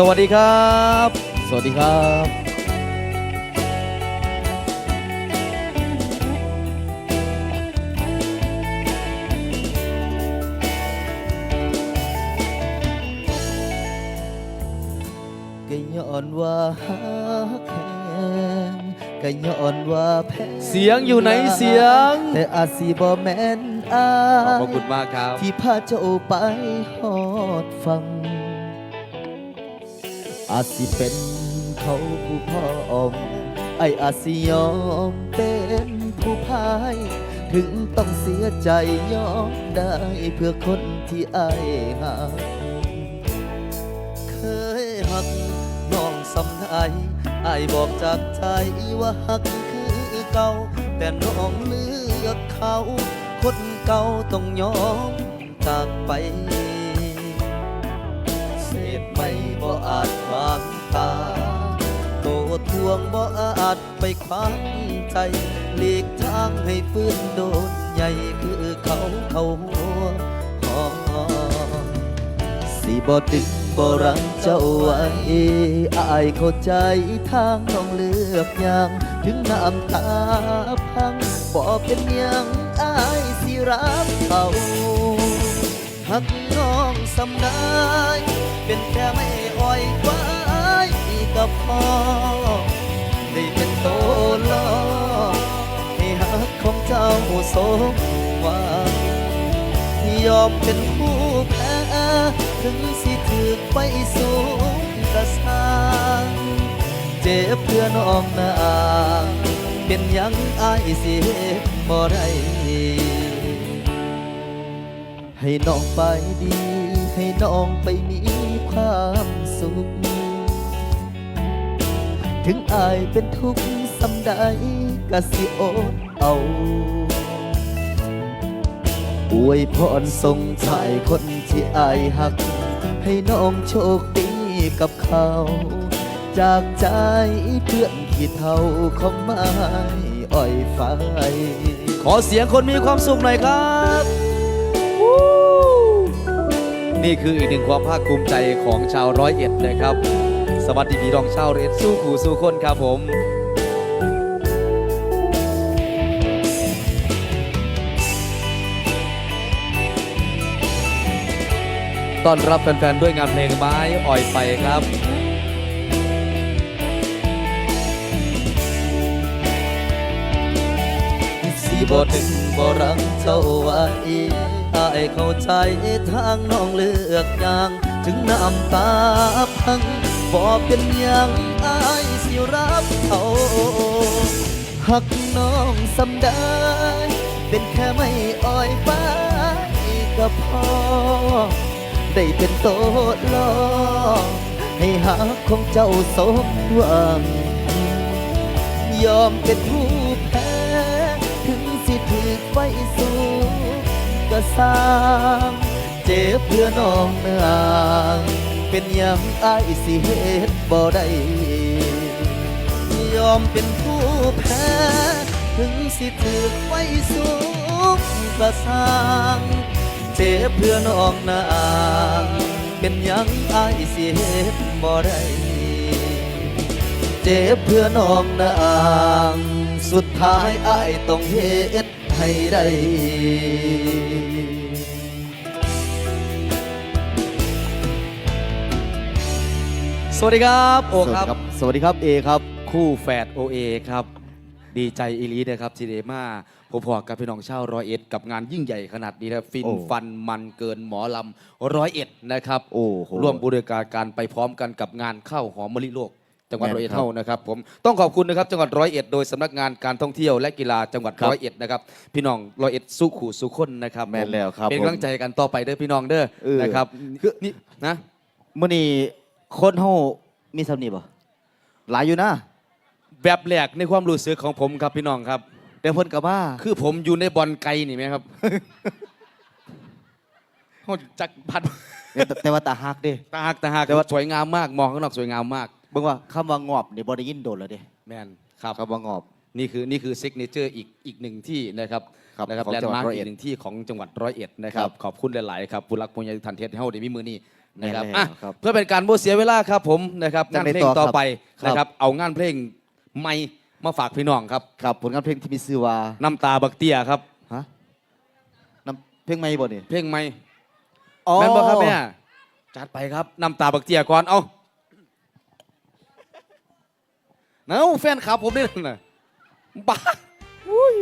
สวัสดีครับ สวัสดีครับ ก็ย้อนว่าฮักแหงก็ย้อนว่าแพ้เสียงอยู่ไหนเสียง แต่อาจสิบ่แม่นอาขอบพระคุณมากครับ ที่พาเจ้าไปฮอดฟัง อาจสิเป็นเขาผู้พ่ออมไออาจสิยอมเป็นผู้พาย ถึงต้องเสียใจยอมได้เพื่อคนที่ไอายหาเคยหักน้องสำไดไอบอกจากใจว่าหักคือเก่า แต่น้องเลือกเขา คนเก่าต้องยอมจากไป วงบ่อาจไปขวางใจหลีกทางให้ฟื้นโดนใหญ่คือเขาเขาหัวหอมสิบ่ดึงบ่รังเจ้าไว้อายเข้าใจทางน้องเลือกอย่าง ถึงน้ำตาพังบ่เป็นยังอายสิรับเขาหักน้องสำนายเป็นแค่ไม่อ่อยไว้กับพ่อ ได้เป็นโตลอให้หักของเจ้าสมหวังยอมเป็นผู้แพ้ถึงสิถือไปสูงกระสางเจ็บเพื่อน้องนาเป็นยังอายสิเฮ็ดบ่ได้ให้น้องไปดี ให้น้องไปมีความสุข ถึงอายเป็นทุกข์สำใดกะสิโอดเอาอวยพรส่งชายคนที่อายหัก ให้น้องโชคดีกับเขา จากใจเพื่อนขี้เท่าของไม้อ้อยไฟขอเสียงคนมีความสุขหน่อยครับ นี่คืออีกหนึ่งความภาคภูมิใจของชาวร้อยเอ็ดนะครับ สวัสดีพี่น้องชาวร้อยเอ็ดสู้ขู่สู้คนครับผมต้อนรับแฟนๆ ด้วยงานเพลงไม้อ่อยไปครับสิบ่ถึงบ่รังเจ้าไว้อายเข้าใจทางน้องเลือกอย่าง ถึงน้ำตาพัง บ่เป็นหยังอายสิรับเขาหักน้องสำได้ เป็นแค่ไม่อ่อยฟ้าก็พอได้เป็นโตลอให้หักของเจ้าสมหวัง ยอมเป็นผู้แพ้ ถึงสิถือไฟสูงก็สร้าง เจ็บเพื่อน้องนาง เป็นย่างอายสิเฮ็ดบ่ได้ยอมเป็นผู้แพ้ ถึงสิถือไฟสูงก็สร้างเจ็บเพื่อน้องนางเป็นย่างอายสิเฮ็ดบ่ได้เจ็บเพื่อน้องนางสุดท้ายอายต้องเฮ็ดให้ได้ สวัสดีครับโอครับ สวัสดีครับเอครับ คู่แฝดโอเอครับ ดีใจอีหลีนะครับทีเดมาผมพอกับพี่น้องชาวร้อยเอ็ดกับงานยิ่งใหญ่ขนาดนี้นะฟินโอ้ ฟันมันเกินหมอลำร้อยเอ็ดนะครับโอ้โห ร่วมบูรณาการไปพร้อมกันกับงานข้าวหอมมะลิโลก จังหวัดแม่นร้อยเอ็ดครับเท่านะครับผมต้องขอบคุณนะครับจังหวัดร้อยเอ็ดโดยสำนักงานการท่องเที่ยวและกีฬาจังหวัดครับร้อยเอ็ดนะครับพี่น้องร้อยเอ็ดสู้ขู่สู้คนนะครับแม่นแล้วครับเป็นผมกำลังใจกันต่อไปเด้อพี่น้องเด้อเออ นะครับคือนี่นะ มื่อนี้ คนเฮามีสำนีบ่หลายอยู่นะ แบบแรกในความรู้สึกของผมครับพี่น้องครับ แต่เพิ่นกับว่าคือผมอยู่ในบอลไกลนี่ไหมครับ โหจักพัดแต่แต่ว่าตาฮักเด้ ตาหักตาหักแต่ว่า สวยงามมาก มองข้างนอกสวยงามมาก เบิ่งว่าคำว่างอบนี่บ่ได้ยินโดนแล้วเด้แมนครับ คำว่างอบ นี่คือนี่คือซิกเนเจอร์อีกอีกหนึ่งที่นะครับครับนะครับของแลนจังด์หวัดมาร์กร้อยเอ็อีดกหนึ่งที่ของจังหวัดร้อยเอ็ดนะครัครับบขอบคุณหลาย ๆ ครับผู้รักผู้ใหญ่ทันเทศเฮาได้มีมือนี้ นะครับแน่ๆอะครับเพื่อเป็นการบ่เสียเวลาครับผมนะครับจังางนได้เพลงต่อต่อไปครับ นะครับเอางานเพลงใหม่มาฝากพี่น้องครับครับผลงานเพลงที่มีชื่อว่าน้ำตาบักเตียครับฮะน้ำเพลงไม่บ่นี่เพลงใหม่แม่นบ่ครับแม่จัดไปครับน้ำตาบักเตียก่อนเอาเนาแฟนคลับผมนี่น่ะบ้าอุ้ย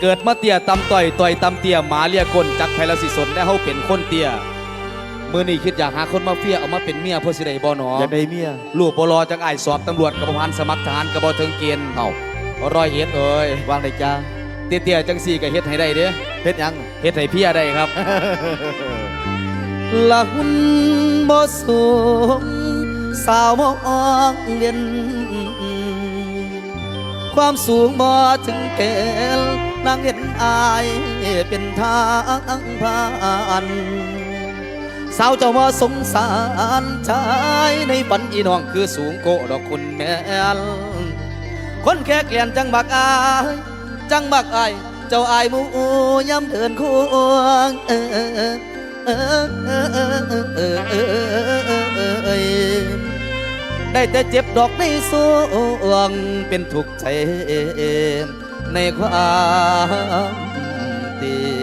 เกิดมาเตียตำต่อยต่อยตำเตียหมาเลียกลจักไพละสิสนได้เฮาเป็นคนเตีย มือนี้คิดอยากหาคนมาเฟียเอามาเป็นเมียเพื่อสิได้บ่หนออยากได้เมียลูกบรอจากไอ้ายสอบตำรวจกับพันสมัครทหารกับบถึงเกณฑ์เอ้าร้อยเอ็ดเอ้ยวางได้จ้าเตี้ยๆจังสี่ก็เฮ็ดให้ได้เด้เพชรยังเฮ็ดให้เพียได้ครับหลักบ่สูงสาวมองเวียนความสูงบ่ถึงเกณฑ์นางเห็นอายเป็นทางผ่าน สาวเจ้ามาสงสารชายในฝันอีน้องคือสูงโกดอกคุณแม่ลคนแค่เกลียนจังบักอายจังบักอายเจ้าอายมูย้ำเดินควงได้แต่เจ็บดอกในสวงเป็นทุกข์ใจในความตี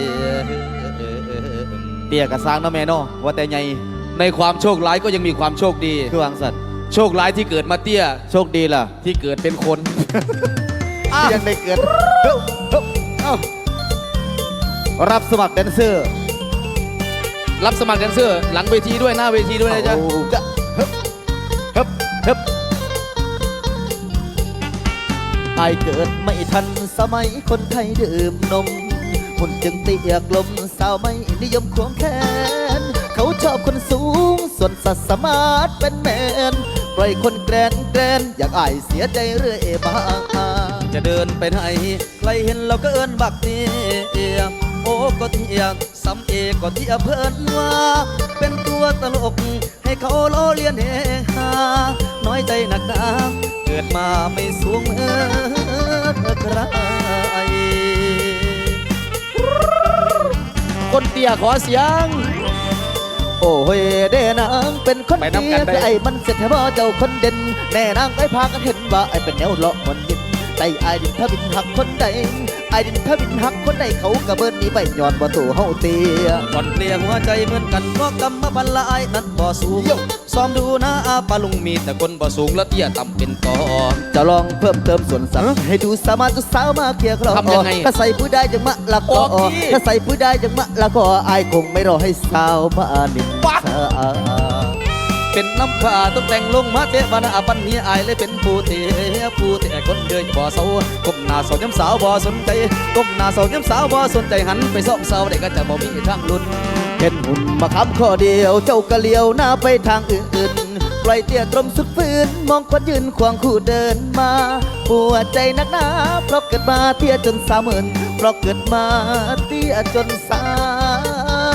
เตี้ยกับสร้างเนาะแม่เนาะว่าแต่ใหญ่ในความโชคร้ายก็ยังมีความโชคดีคือวางสัตว์โชคร้ายที่เกิดมาเตี้ยโชคดีล่ะ ที่เกิดเป็นคนที่ยังได้เกิดเฮ้ยเฮ้ยเอ้ารับสมัครแดนเซอร์รับสมัครแดนเซอร์หลังเวทีด้วยหน้าเวทีด้วยนะจ๊ะโอ้จะเฮ้ยเฮ้ยเฮ้ยไอายเกิดไม่ทันสมัยคนไทยดื่มนมหุ่นจึงเตี้ยกลม สาวไม่นิยมควงแขน เขาชอบคนสูง ส่วนสัตว์สามารถเป็นแมนปล่อยคนแกรนแกรนอยากอายเสียใจเรื่อยมาจะเดินไปไหนใครเห็นเราก็เอินบักเตียโอ้ก็เทียงซ้ำเอกก็เทียเพิ่นว่า เป็นตัวตลก ให้เขาล้อเลียนเฮฮาน้อยใจหนักหนาเกิดมาไม่สูงเหมือใคร คนเตี้ยขอเสียง โอ้ยเด้นางเป็นคนไปเดีนำกันยได้แต่ไอ้มันเสร็จแค่บ่เจ้าคนเด่นแน่นางไปพากันเห็นว่าไอ้เป็นแนวเลาะมันยินใจไอ้ดินถ้าบินหักคนใด ไอ้ดินถ้าบินหักคนใดเขากระเบิดหนี้ไปย้อนบ่ตัวเฮาเตียก่อนเปลี่ยหัวใจเหมือนกันเพราะกรรมพันละไอ้นั้นบ่สูงซ้อมดูนะอาปาลุงมีแต่คนบ่สูงและเตี้ยต่ำเป็นตอนจะลองเพิ่มเติมส่วนสัตว์ให้ดูสามารถจะสาวมาเคลียร์คลอทำยังไงถ้าใส่ผู้ใดจังมะละก็โอ้พี่ถ้าใส่ผู้ใดจังมะละก็ไอ้คงไม่รอให้สาวมานินปั๊กทาเป็นน้ำผ้าต้องแต่งลงมาเตะบานาปันนี้อายเลยเป็นผู้เตะผู้เตะคนเดินบ่เศร้าก้ม หน้าเศร้าย้ำสาวบ่สนใจก้มหน้าเศร้าย้ำสาวบ่สนใจหันไปซ่อมเศร้าได้ก็จะบ่มีทางลุ้นเห็นหุ่นมาคำข้อเดียว เจ้าก็เลียวหน้าไปทางอื่นๆปล่อยเตี้ยตรมสุดฟื้น มองคนยืนควางคู่เดินมาปวดใจนักหนาเพราะเกิดมาเตี้ยจนสามหมื่นเพราะเกิดมาเตี้ยจนสา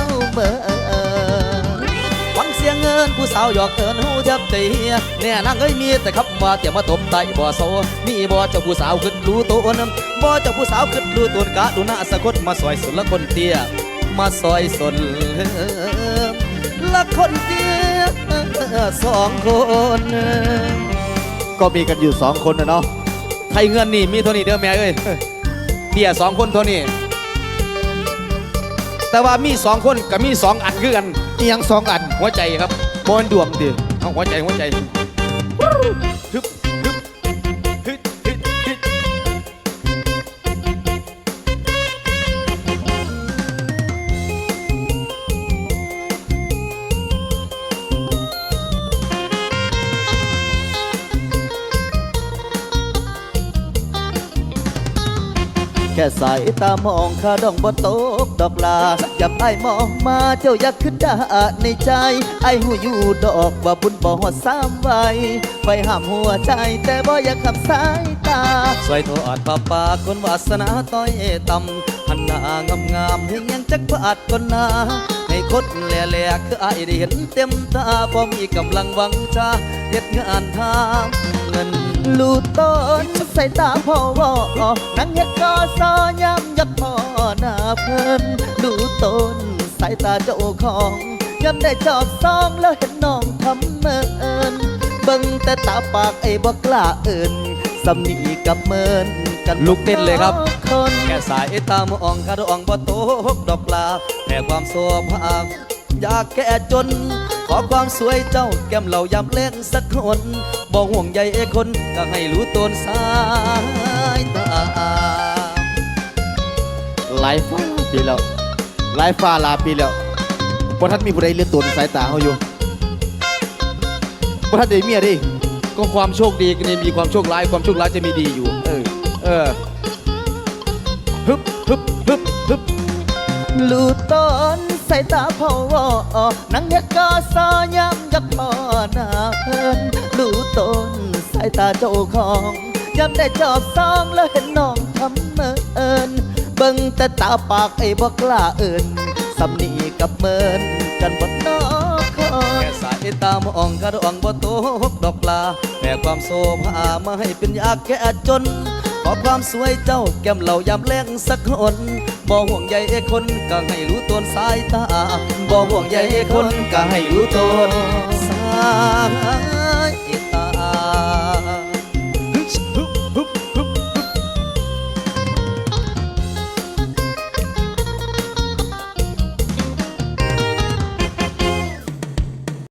วเมื่อฟังเสียงเงินผู้สาวหยอกเอินหูจับใจเฮียแน่นางเอ้ยมีแต่คำว่าเตี่ยมาตบไตบ่อโซมีบ่อเจ้าผู้สาวขึ้นรู้ตัวนบ่อเจ้าผู้สาวขึ้นรู้ตนกะดูหน้าสะกดมาซอยสุดละคนเตี้ยมาซอยสนละคนเตี้ยสองคน ก็มีกันอยู่สองคนนะเนาะไทยเงินนี่มีเท่านี้เด้อแม่เอ้ยเตี้ยสองคนเท่านี้ แต่ว่ามีสองคนกับมีสองอันคือกันอียังสองอันหัวใจครับบนดวงดิเอาหัวใจหัวใจ แค่สายตามองข้าดองบ่ตกดอกลาอยากไอ้มองมาเจ้าอยากขึ้นดาในใจ ไอ้หูอยู่ดอกว่าบุญบ่หอดสามไวไฟห้ามหัวใจแต่บ่อยากขับสายตาสวยโทอดปาปาคนวาสนาต้อยต่ำหันหน้างามงามให้ยังจักพาดคนหนาให้คนแหล่ๆคือไอ้าได้เห็นเต็มตาพอมีกำลังวังจะเฮ็ดงานทา เงิน ลูต้นใส่ตาพ่อวอนั่งเฮ็ดกอซอยำยักพ่อหน้าเพิ่นลูต้นสายตาเจ้าของย้ำได้จอบซองแล้วเห็นน้องทำเมินเบิ่งแต่ตาปากไอ้บ่กล้าเอินสำนีกับเมินกันลุกเต้นเลยครับคนแค่สายตามองกระดองบ่โตกดอกปลาแค่ความโซภาพอยากแก่จนข อความสวยเจ้าแก้มเหล่ายำเล่นสักคนบ่ห่วงใยเอคนก็ให้รู้ตนสายตาหลายฟ้าปีแล้วหลายฟ้าหลายปีแล้วบ่ทันมีผู้ใดเลือนตัวในสายตาเขาอยู่บ่ทันได้เมียเดิก็ความโชคดีก็มีความโชคร้ายความโชคร้ายจะมีดีอยู่ เออเออฮึบฮึบฮึบฮึบลูต้น สายตาพ่อวอนังเฮ็ดก็ซอยำกับพ่อหน้าเพิ่นลูตนสายตาเจ้าของยำได้จอบซองแล้วเห็นน้องทำเมินเบิ่งแต่ตาปากไอ้บ่กล้าเอินสำนีกับเมินกันบ่นอคอแค่สายตามองกระดองบ่โตกดอกปลาแม่ความโซภามาให้เป็นยากแก่จน ขอความสวยเจ้าแก้มเหล่ายำแรงสักคนบ่ห่วงใยเอคนก็ให้รู้ตนสายตาบ่ห่วงใยเอคนก็ให้รู้ตนสาย